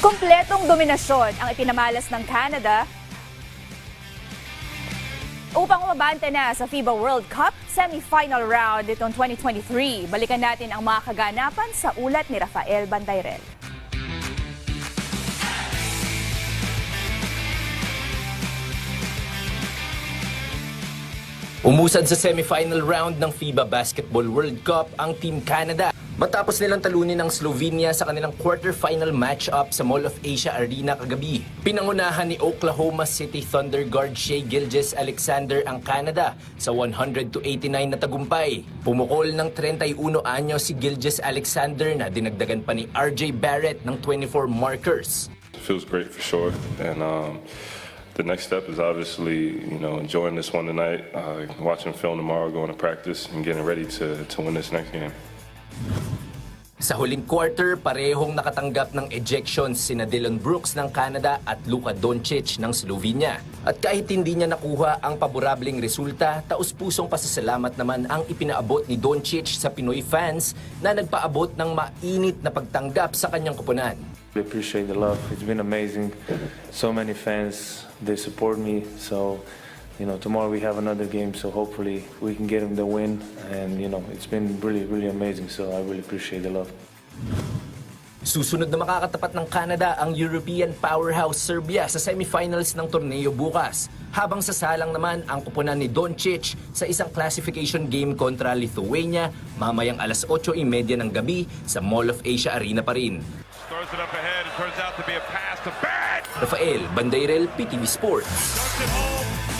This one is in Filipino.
Kompletong dominasyon ang ipinamalas ng Canada upang umabante na sa FIBA World Cup semi-final round itong 2023. Balikan natin ang mga kaganapan sa ulat ni Rafael Bandayrel. Umusad sa semifinal round ng FIBA Basketball World Cup ang Team Canada. Matapos nilang talunin ang Slovenia sa kanilang quarterfinal matchup sa Mall of Asia Arena kagabi. Pinangunahan ni Oklahoma City Thunder guard Shea Gilgis Alexander ang Canada sa 100 to 89 na tagumpay. Pumukol ng 31 anyo si Gilgis Alexander na dinagdagan pa ni RJ Barrett ng 24 markers. feels great for sure. And um, the next step is obviously, you know, enjoying this one tonight, uh, watching film tomorrow, going to practice, and getting ready to, to win this next game. Sa huling quarter, parehong nakatanggap ng ejections sina Dylan Brooks ng Canada at Luka Doncic ng Slovenia. At kahit hindi niya nakuha ang paborableng resulta, taus-pusong pasasalamat naman ang ipinaabot ni Doncic sa Pinoy fans na nagpaabot ng mainit na pagtanggap sa kanyang kupunan. We appreciate the love. It's been amazing. So many fans, they support me. So, you know, tomorrow we have another game. So hopefully we can get them the win. And you know, it's been really, really amazing. So I really appreciate the love. Susunod na makakatapat ng Canada ang European powerhouse Serbia sa semifinals ng torneo bukas. Habang sasalang naman ang kupunan ni Doncic sa isang classification game kontra Lithuania mamayang alas 8.30 ng gabi sa Mall of Asia Arena pa rin. Ahead. It turns out to be a pass to Barrett. Rafael Bandairel, PTV Sports. Puts it home